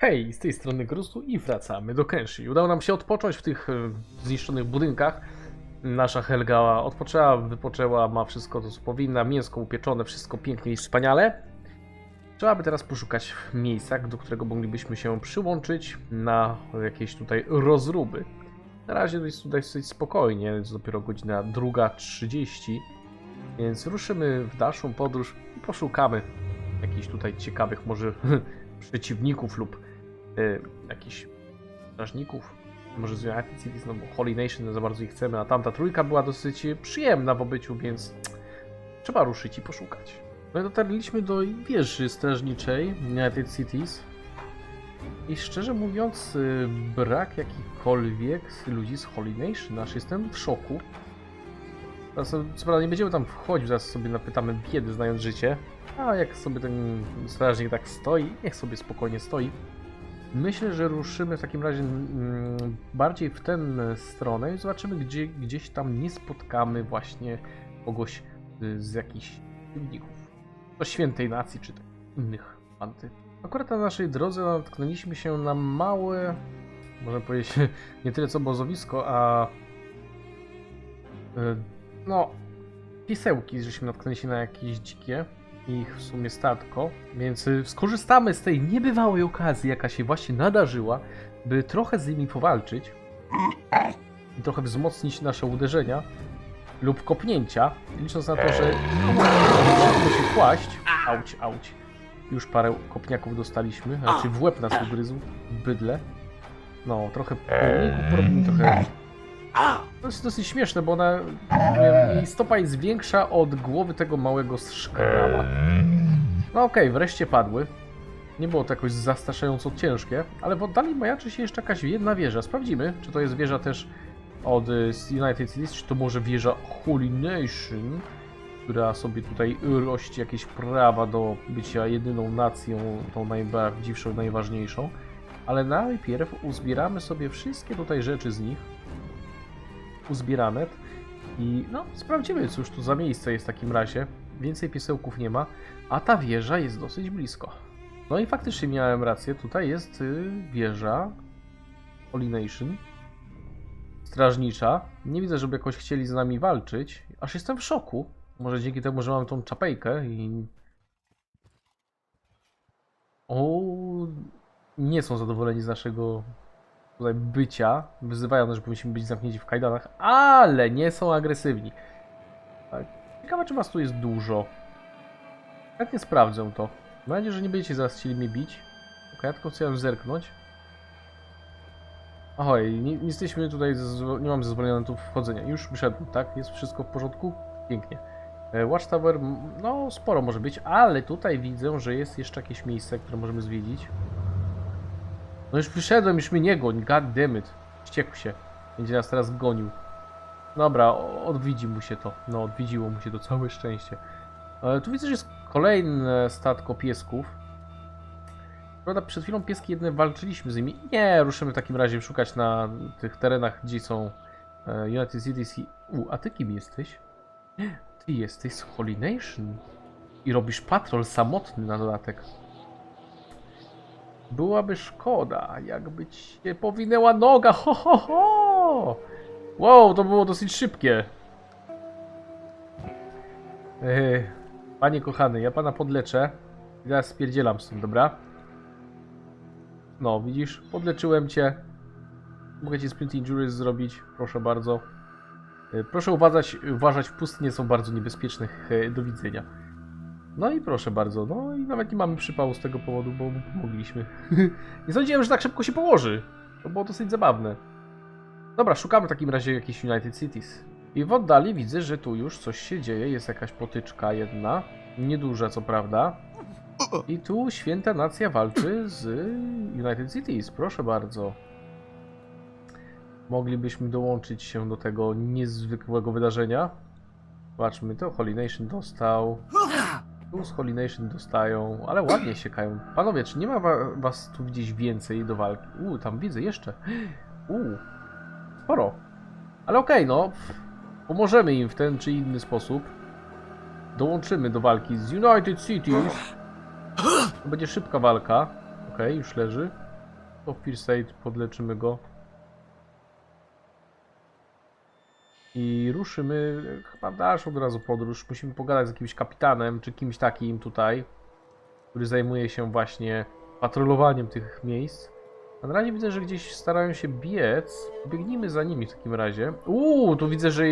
Hej, z tej strony Grustu i wracamy do Kenshi. Udało nam się odpocząć w tych e, zniszczonych budynkach. Nasza Helga odpoczęła, wypoczęła, ma wszystko to co powinna, mięsko upieczone, wszystko pięknie i wspaniale. Trzeba by teraz poszukać miejsca, do którego moglibyśmy się przyłączyć na jakieś tutaj rozruby. Na razie jest tutaj dosyć spokojnie, jest dopiero godzina 2.30, więc ruszymy w dalszą podróż i poszukamy jakichś tutaj ciekawych może przeciwników lub y, jakichś strażników. Może z United Cities, no bo Holy Nation nie za bardzo ich chcemy, a tamta trójka była dosyć przyjemna w obyciu, więc trzeba ruszyć i poszukać. No i dotarliśmy do wieży strażniczej United Cities. I szczerze mówiąc, y, brak jakichkolwiek ludzi z Holy Nation, aż jestem w szoku. Teraz, co prawda nie będziemy tam wchodzić, zaraz sobie napytamy biedy, znając życie. A jak sobie ten strażnik tak stoi, niech sobie spokojnie stoi. Myślę, że ruszymy w takim razie mm, bardziej w tę stronę i zobaczymy, gdzie gdzieś tam nie spotkamy właśnie kogoś y, z jakichś przeciwników. To świętej nacji, czy tak innych anty. Akurat na naszej drodze natknęliśmy się na małe, można powiedzieć, nie tyle co obozowisko, a y, no, pisełki, żeśmy natknęli się na jakieś dzikie ich w sumie statko, więc y, skorzystamy z tej niebywałej okazji, jaka się właśnie nadarzyła, by trochę z nimi powalczyć i trochę wzmocnić nasze uderzenia lub kopnięcia, licząc na to, że szybko się kłaść. Auć, auć. Już parę kopniaków dostaliśmy, raczej w łeb nas ugryzł, bydle. No, trochę porobimy, trochę to jest dosyć śmieszne, bo ona, wiem, jej stopa jest większa od głowy tego małego szkraba. No okej, wreszcie padły. Nie było to jakoś zastraszająco ciężkie, ale w oddali majaczy się jeszcze jakaś jedna wieża. Sprawdzimy, czy to jest wieża też od z United Cities, czy to może wieża Holy Nation, która sobie tutaj rości jakieś prawa do bycia jedyną nacją, tą najprawdziwszą, najważniejszą. Ale najpierw uzbieramy sobie wszystkie tutaj rzeczy z nich uzbierane. I no, sprawdzimy, cóż tu za miejsce jest w takim razie. Więcej piesełków nie ma, a ta wieża jest dosyć blisko. No i faktycznie miałem rację, tutaj jest y, wieża Holy Nation. Strażnicza. Nie widzę, żeby jakoś chcieli z nami walczyć. Aż jestem w szoku. Może dzięki temu, że mam tą czapejkę i... O, nie są zadowoleni z naszego tutaj bycia. Wyzywają nas, że powinniśmy być zamknięci w kajdanach, ale nie są agresywni. Tak. Ciekawe, czy was tu jest dużo. Chętnie sprawdzę to. Mam nadzieję, że nie będziecie zaraz chcieli mnie bić. Ok, ja tylko chciałem zerknąć. Ahoj, nie, nie jesteśmy tutaj, nie mam zezwolenia na tu wchodzenia. Już wyszedłem, tak? Jest wszystko w porządku? Pięknie. E, Watchtower, no sporo może być, ale tutaj widzę, że jest jeszcze jakieś miejsce, które możemy zwiedzić. No już wyszedłem, już mnie nie goń, god damn it. Wściekł się. Będzie nas teraz gonił. Dobra, o- odwiedzi mu się to. No, odwiedziło mu się to, całe szczęście. E, tu widzę, że jest kolejne statko piesków. Prawda, przed chwilą pieski jedne walczyliśmy z nimi. Nie, ruszymy w takim razie szukać na tych terenach, gdzie są e, United Cities. U, a ty kim jesteś? Ty jesteś z Holy Nation. I robisz patrol samotny na dodatek. Byłaby szkoda, jakby ci się powinęła noga. Ho, ho, ho! Wow, to było dosyć szybkie. Ech, panie kochany, ja pana podleczę. Teraz spierdzielam tym, dobra? No, widzisz? Podleczyłem cię. Mogę ci sprint injuries zrobić, proszę bardzo. E, Proszę uważać, uważać, pustnie są bardzo niebezpieczne. Do widzenia. No i proszę bardzo, no i nawet nie mamy przypału z tego powodu, bo mu pomogliśmy. nie sądziłem, że tak szybko się położy. To było dosyć zabawne. Dobra, szukamy w takim razie jakichś United Cities. I w oddali widzę, że tu już coś się dzieje, jest jakaś potyczka jedna. Nieduża co prawda. I tu święta nacja walczy z United Cities, proszę bardzo. Moglibyśmy dołączyć się do tego niezwykłego wydarzenia. Zobaczmy, to Holy Nation dostał. Tu z Holy Nation dostają, ale ładnie siekają. Panowie, czy nie ma wa was tu gdzieś więcej do walki? Uuu, tam widzę jeszcze. Uuu, sporo. Ale okej, no. Pomożemy im w ten czy inny sposób. Dołączymy do walki z United Cities. To będzie szybka walka. Okej, już leży. To First Aid, podleczymy go. I ruszymy chyba dalszą od razu podróż. Musimy pogadać z jakimś kapitanem, czy kimś takim tutaj, który zajmuje się właśnie patrolowaniem tych miejsc. A na razie widzę, że gdzieś starają się biec. Biegnijmy za nimi w takim razie. Uuu, tu widzę, że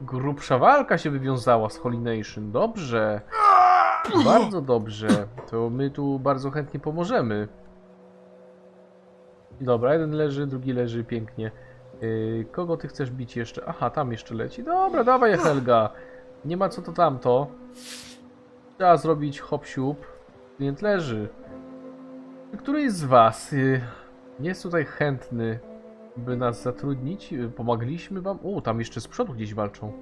grubsza walka się wywiązała z Holy Nation. Dobrze. Bardzo dobrze. To my tu bardzo chętnie pomożemy. Dobra, jeden leży, drugi leży, pięknie. Yy, kogo ty chcesz bić jeszcze? Aha, tam jeszcze leci. Dobra, dawaj Helga. Nie ma co to tamto. Trzeba zrobić hop siup. Klient leży. Któryś z was yy, jest tutaj chętny, by nas zatrudnić? Yy, Pomagliśmy wam? O, tam jeszcze z przodu gdzieś walczą.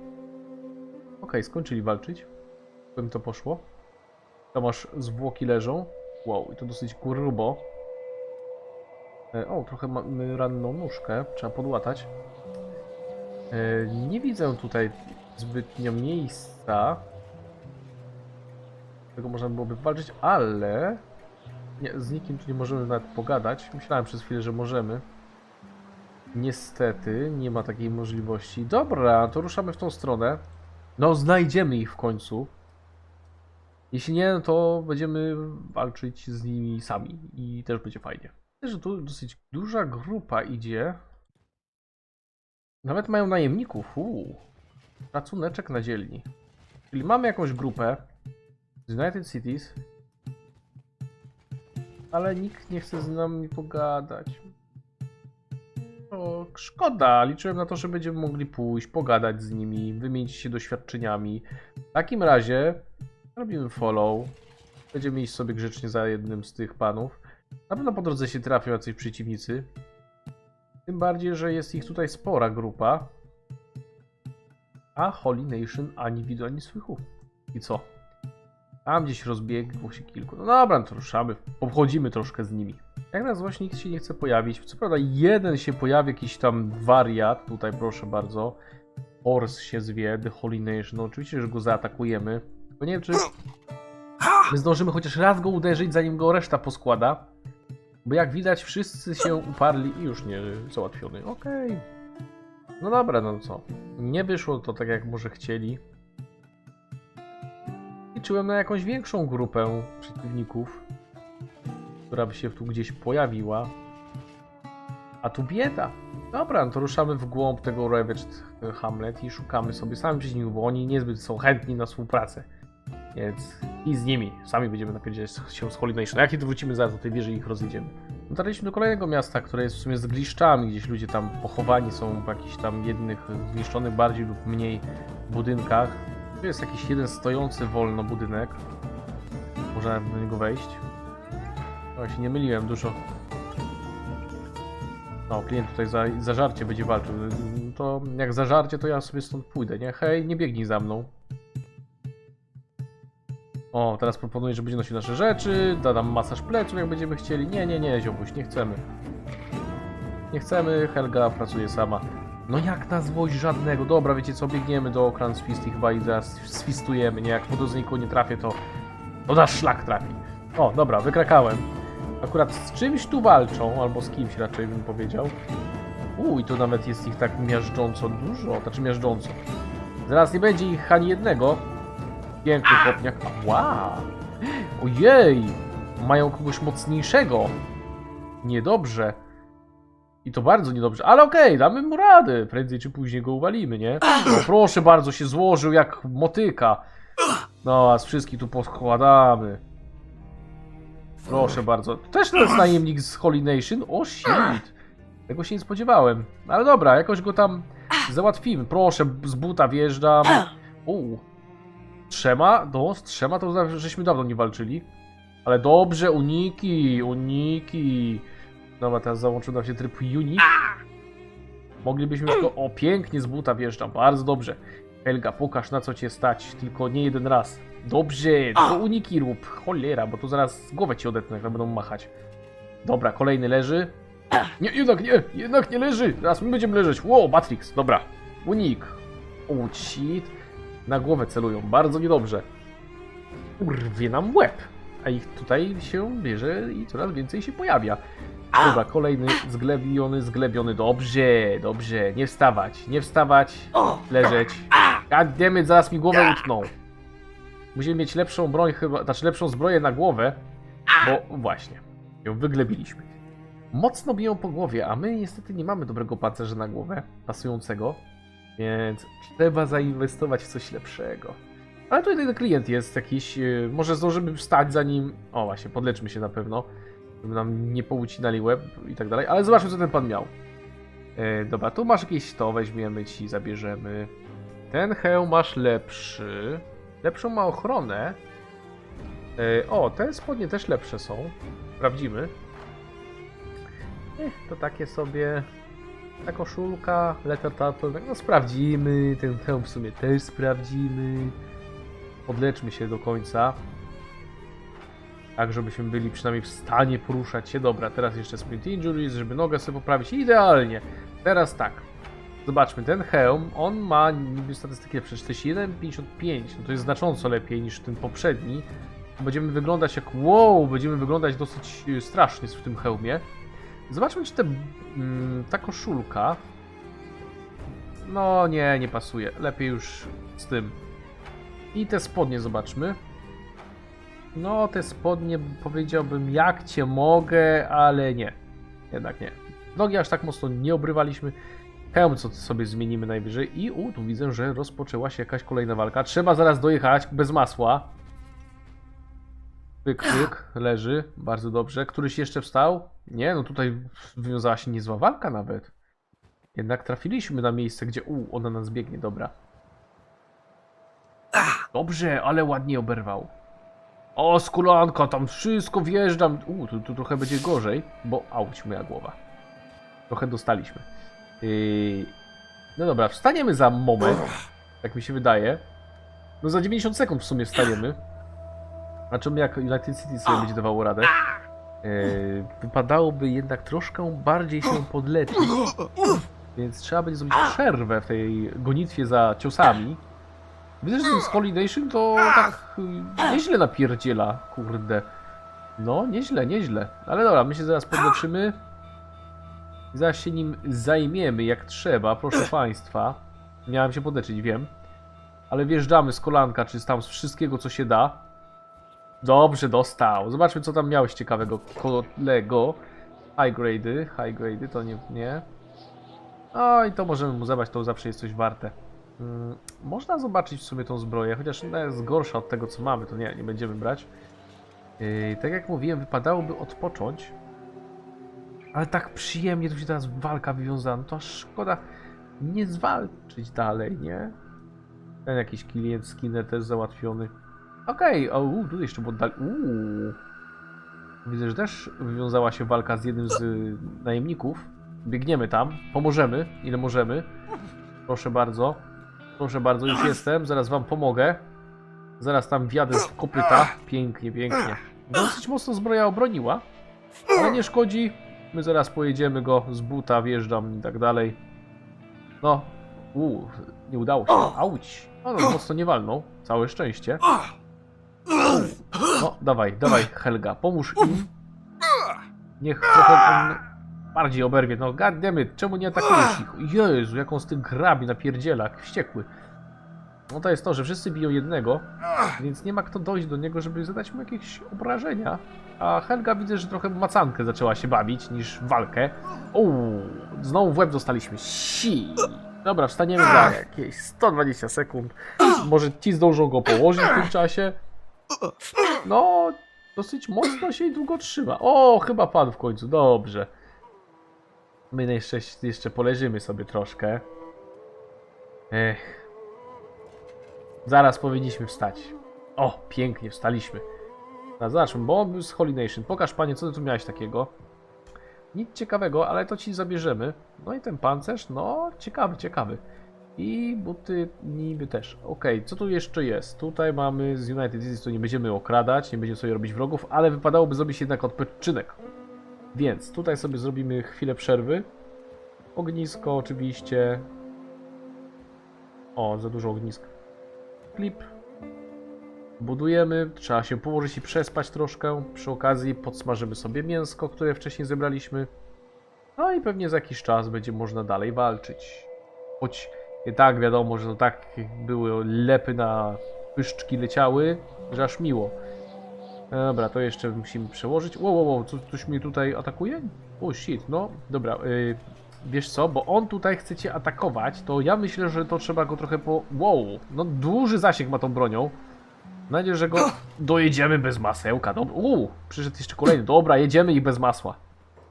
Okej, skończyli walczyć. Bym to poszło. Tam masz zwłoki leżą. Wow, i to dosyć grubo. E, O, trochę mamy ranną nóżkę. Trzeba podłatać. E, Nie widzę tutaj zbytnio miejsca. Tego można byłoby walczyć, ale... Nie, z nikim tu nie możemy nawet pogadać. Myślałem przez chwilę, że możemy. Niestety, nie ma takiej możliwości. Dobra, to ruszamy w tą stronę. No, znajdziemy ich w końcu. Jeśli nie, no to będziemy walczyć z nimi sami i też będzie fajnie. Że tu dosyć duża grupa idzie. Nawet mają najemników. Uuu. Szacuneczek na dzielni. Czyli mamy jakąś grupę z United Cities, ale nikt nie chce z nami pogadać. O, szkoda. Liczyłem na to, że będziemy mogli pójść, pogadać z nimi, wymienić się doświadczeniami. W takim razie robimy follow. Będziemy iść sobie grzecznie za jednym z tych panów. Na pewno po drodze się trafią jacyś przeciwnicy. Tym bardziej, że jest ich tutaj spora grupa. A Holy Nation ani widu, ani słychu. I co? Tam gdzieś rozbiegło się kilku. No dobra, no to ruszamy. Obchodzimy troszkę z nimi. Jak na złość nikt się nie chce pojawić. Co prawda jeden się pojawi, jakiś tam wariat. Tutaj proszę bardzo. Horse się zwie, The Holy Nation. No oczywiście, że go zaatakujemy. Tylko nie wiem, czy my zdążymy chociaż raz go uderzyć, zanim go reszta poskłada. Bo jak widać, wszyscy się uparli i już nie załatwiony. Okej. No dobra, no co. Nie wyszło to tak, jak może chcieli. Liczyłem na jakąś większą grupę przeciwników, która by się tu gdzieś pojawiła. A tu bieda. Dobra, no to ruszamy w głąb tego Ravaged Hamlet i szukamy sobie sami przeciwników, bo oni niezbyt są chętni na współpracę. Więc i z nimi sami będziemy napierdzielać się z Holy Nation. Jak kiedy wrócimy zaraz do tej wieży i ich rozjedziemy. Dotarliśmy do kolejnego miasta, które jest w sumie z gliszczami, gdzieś ludzie tam pochowani są w jakichś tam jednych zniszczonych bardziej lub mniej budynkach. Tu jest jakiś jeden stojący wolno budynek. Można do niego wejść. O, się nie myliłem, dużo. No, klient tutaj za, za żarcie będzie walczył. To jak za żarcie, to ja sobie stąd pójdę, nie? Hej, nie biegnij za mną. O, teraz proponuję, że będzie nosił nasze rzeczy, da nam masaż pleców, jak będziemy chcieli. Nie, nie, nie, ziomuś, nie chcemy. Nie chcemy, Helga pracuje sama. No jak na złość żadnego. Dobra, wiecie co, biegniemy do okran swist i chyba i swistujemy, nie? Jak po drodze nikogo nie trafię, to... To nasz szlak trafi. O, dobra, wykrakałem. Akurat z czymś tu walczą, albo z kimś raczej bym powiedział. Uj, to nawet jest ich tak miażdżąco dużo, znaczy miażdżąco. Zaraz nie będzie ich ani jednego. Piękny kopniak. Wow! Ojej! Mają kogoś mocniejszego. Niedobrze. I to bardzo niedobrze. Ale okej, damy mu radę. Prędzej czy później go uwalimy, nie? No, proszę bardzo, się złożył jak motyka. No, a z wszystkich tu poskładamy. Proszę bardzo. Też to jest najemnik z Holy Nation? O shit. Tego się nie spodziewałem. Ale dobra, jakoś go tam załatwimy. Proszę, z buta wjeżdżam. Trzema? No, z trzema to za- żeśmy dawno nie walczyli. Ale dobrze, uniki, uniki. Dobra, teraz załączył nam się tryb unik. Moglibyśmy go... O, pięknie z buta wjeżdżam, bardzo dobrze. Helga, pokaż na co cię stać, tylko nie jeden raz. Dobrze, tylko uniki rób. Cholera, bo tu zaraz głowę ci odetnę, jak będą machać. Dobra, kolejny leży. Nie, jednak nie, jednak nie leży. Teraz my będziemy leżeć. Wow, Matrix, dobra. Unik. O, shit. Na głowę celują, bardzo niedobrze. Urwie nam łeb. A ich tutaj się bierze i coraz więcej się pojawia. Dobra, kolejny zglebiony, zglebiony. Dobrze, dobrze. Nie wstawać, nie wstawać. Leżeć. Goddammit, zaraz mi głowę utną. Musimy mieć lepszą broń chyba, znaczy lepszą zbroję na głowę, bo właśnie, ją wyglebiliśmy. Mocno biją po głowie, a my niestety nie mamy dobrego pancerza na głowę, pasującego, więc trzeba zainwestować w coś lepszego. Ale tutaj ten klient jest jakiś, yy, może zdążymy wstać zanim, o właśnie, podleczmy się na pewno, żeby nam nie poucinali łeb i tak dalej, ale zobaczmy co ten pan miał. E, dobra, tu masz jakieś to, weźmiemy ci, zabierzemy. Ten hełm masz lepszy. Lepszą ma ochronę. E, o, te spodnie też lepsze są. Sprawdzimy. To takie sobie. Ta koszulka, letter turtle, no sprawdzimy. Ten hełm w sumie też sprawdzimy. Podleczmy się do końca. Tak, żebyśmy byli przynajmniej w stanie poruszać się. Dobra, teraz jeszcze sprint injuries, żeby nogę sobie poprawić. Idealnie. Teraz tak. Zobaczmy, ten hełm, on ma niby statystyki lepsze 41,55, no to jest znacząco lepiej niż ten poprzedni. Będziemy wyglądać jak wow, będziemy wyglądać dosyć y, strasznie w tym hełmie. Zobaczmy, czy te, mm, ta koszulka... No nie, nie pasuje. Lepiej już z tym. I te spodnie zobaczmy. No, te spodnie powiedziałbym jak cię mogę, ale nie. Jednak nie. Nogi aż tak mocno nie obrywaliśmy. Hełm co sobie zmienimy najwyżej. I u, tu widzę, że rozpoczęła się jakaś kolejna walka. Trzeba zaraz dojechać bez masła. Pyk, pyk, leży. Bardzo dobrze. Któryś jeszcze wstał? Nie, no tutaj wywiązała się niezła walka nawet. Jednak trafiliśmy na miejsce, gdzie u, ona nas biegnie, dobra. Dobrze, ale ładnie oberwał. O, skulanka, tam wszystko wjeżdżam. U, tu, tu trochę będzie gorzej, bo auć moja głowa. Trochę dostaliśmy. Yy... No dobra, wstaniemy za moment, tak mi się wydaje. No za 90 sekund w sumie wstaniemy. Zobaczymy jak United City sobie będzie dawało radę. Yy, wypadałoby jednak troszkę bardziej się podleczyć. Więc trzeba będzie zrobić przerwę w tej gonitwie za ciosami. Widzę, że ten z Holy Nation to tak y, nieźle napierdziela, kurde. No, nieźle, nieźle. Ale dobra, my się zaraz podleczymy. Zaraz się nim zajmiemy jak trzeba, proszę państwa. Miałem się podleczyć, wiem. Ale wjeżdżamy z kolanka, czy tam z wszystkiego, co się da. Dobrze, dostał. Zobaczmy, co tam miałeś ciekawego, kolego. High grade'y, high grade'y, to nie, nie. No i to możemy mu zabrać, to zawsze jest coś warte. Mm, Można zobaczyć w sumie tą zbroję, chociaż ona jest gorsza od tego, co mamy, to nie, nie będziemy brać. Yy, tak jak mówiłem, wypadałoby odpocząć. Ale tak przyjemnie tu się teraz walka wywiązała, no to szkoda nie zwalczyć dalej, nie? Ten jakiś klient skinner też załatwiony. Okej, o, u, tutaj jeszcze oddali. Uuu. Widzę, że też wywiązała się walka z jednym z y, najemników. Biegniemy tam, pomożemy, ile możemy. Proszę bardzo. Proszę bardzo, już jestem, zaraz wam pomogę. Zaraz tam wjadę z kopyta. Pięknie, pięknie. Dosyć mocno zbroja obroniła, ale nie szkodzi. My zaraz pojedziemy go z buta, wjeżdżam i tak dalej. No, uuu, nie udało się. Auć. No, no mocno nie walnął. Całe szczęście. No, dawaj, dawaj, Helga, pomóż im. Niech trochę on bardziej oberwie. No, goddammit, czemu nie atakujesz ich? Jezu, jak on z tym grabi napierdziela, jak wściekły. No to jest to, że wszyscy biją jednego, więc nie ma kto dojść do niego, żeby zadać mu jakieś obrażenia. A Helga widzę, że trochę macankę zaczęła się bawić niż walkę. Uuu, znowu w łeb dostaliśmy. Si. Dobra, wstaniemy za jakieś 120 sekund. Może ci zdążą go położyć w tym czasie. No, dosyć mocno się i długo trzyma. O, chyba padł w końcu, dobrze. My jeszcze, jeszcze poleżymy sobie troszkę. Ech. Zaraz powinniśmy wstać. O, pięknie, wstaliśmy. No, zobaczmy, bo był z Holy Nation. Pokaż panie, co ty tu miałeś takiego. Nic ciekawego, ale to ci zabierzemy. No i ten pancerz, no ciekawy, ciekawy. I buty niby też. Okej, co tu jeszcze jest? Tutaj mamy z United States, to nie będziemy okradać, nie będziemy sobie robić wrogów, ale wypadałoby zrobić jednak odpoczynek. Więc tutaj sobie zrobimy chwilę przerwy. Ognisko oczywiście. O, za dużo ognisk. Klip. Budujemy, trzeba się położyć i przespać troszkę. Przy okazji podsmażymy sobie mięsko, które wcześniej zebraliśmy. No i pewnie za jakiś czas będzie można dalej walczyć. Choć i tak wiadomo, że to tak były lepy na pyszczki leciały, że aż miło. Dobra, to jeszcze musimy przełożyć. Wow, wow, wow, co, coś mnie tutaj atakuje? O, shit, no, dobra. y, wiesz co, bo on tutaj chce cię atakować, to ja myślę, że to trzeba go trochę po... Wow, no duży zasięg ma tą bronią. Mam że go dojedziemy bez masełka. Dobra, uuu, przyszedł jeszcze kolejny. Dobra, jedziemy i bez masła.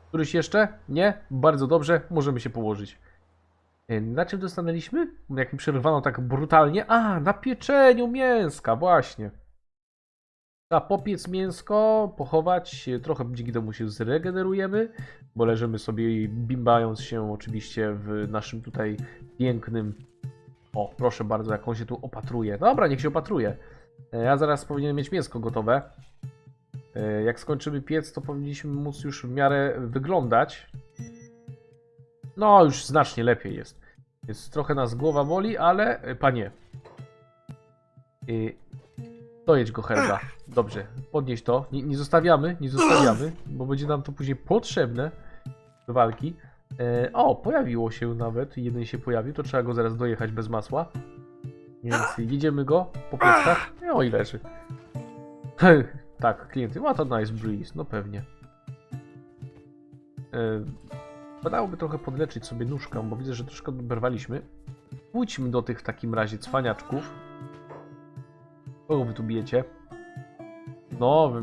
Któryś jeszcze? Nie? Bardzo dobrze, możemy się położyć. E, Na czym to stanęliśmy? Jak mi przerwano tak brutalnie. A, na pieczeniu mięska, właśnie. Trzeba popiec mięsko, pochować, e, trochę dzięki temu się zregenerujemy, bo leżymy sobie bimbając się oczywiście w naszym tutaj pięknym... O, proszę bardzo, jak on się tu opatruje. Dobra, niech się opatruje. E, Ja zaraz powinienem mieć mięsko gotowe. Jak skończymy piec, to powinniśmy móc już w miarę wyglądać. No, już znacznie lepiej jest. Więc trochę nas głowa boli, ale e, panie. Yy, dojedź go Helga. Dobrze, podnieś to. Nie, nie zostawiamy, nie zostawiamy, bo będzie nam to później potrzebne do walki. E, o, pojawiło się nawet. Jeden się pojawił, to trzeba go zaraz dojechać bez masła. Więc jedziemy go po pieckach. No i leży. tak, klienty. What a nice breeze. No pewnie. E, Wydałoby trochę podleczyć sobie nóżkę, bo widzę, że troszkę oberwaliśmy. Pójdźmy do tych w takim razie cwaniaczków. Kogo wy tu bijecie? No,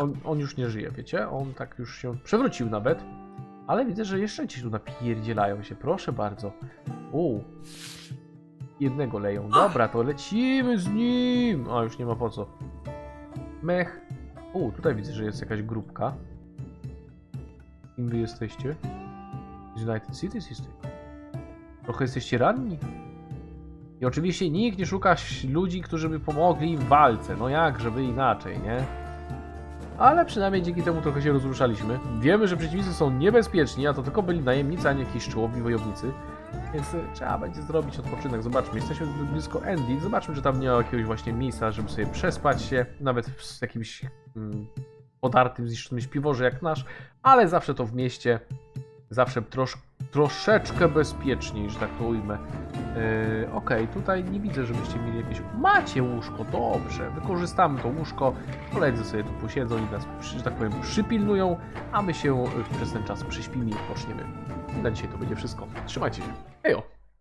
on, on już nie żyje, wiecie? On tak już się przewrócił nawet. Ale widzę, że jeszcze ci tu napierdzielają się. Proszę bardzo. U. Jednego leją. Dobra, to lecimy z nim. A, już nie ma po co. Mech. U, tutaj widzę, że jest jakaś grupka. Kim wy jesteście? United Cities jesteście. Trochę jesteście ranni. I oczywiście nikt nie szuka ludzi, którzy by pomogli im w walce. No jak, żeby inaczej, nie? Ale przynajmniej dzięki temu trochę się rozruszaliśmy. Wiemy, że przeciwnicy są niebezpieczni, a to tylko byli najemnicy, a nie jakieś czołowi wojownicy. Więc y, trzeba będzie zrobić odpoczynek. Zobaczmy, jesteśmy blisko Andy. Zobaczmy, czy tam nie ma jakiegoś właśnie miejsca, żeby sobie przespać się. Nawet z jakimś mm, podartym, zniszczonym śpiworze jak nasz. Ale zawsze to w mieście. Zawsze trosz, troszeczkę bezpieczniej, że tak to ujmę. Yy, Okej, tutaj nie widzę, żebyście mieli jakieś... Macie łóżko, dobrze. Wykorzystamy to łóżko. Koledzy sobie tu posiedzą i nas, że tak powiem, przypilnują, a my się y, przez ten czas przyśpimy i odpoczniemy. I na dzisiaj to będzie wszystko. Trzymajcie się. Hejo!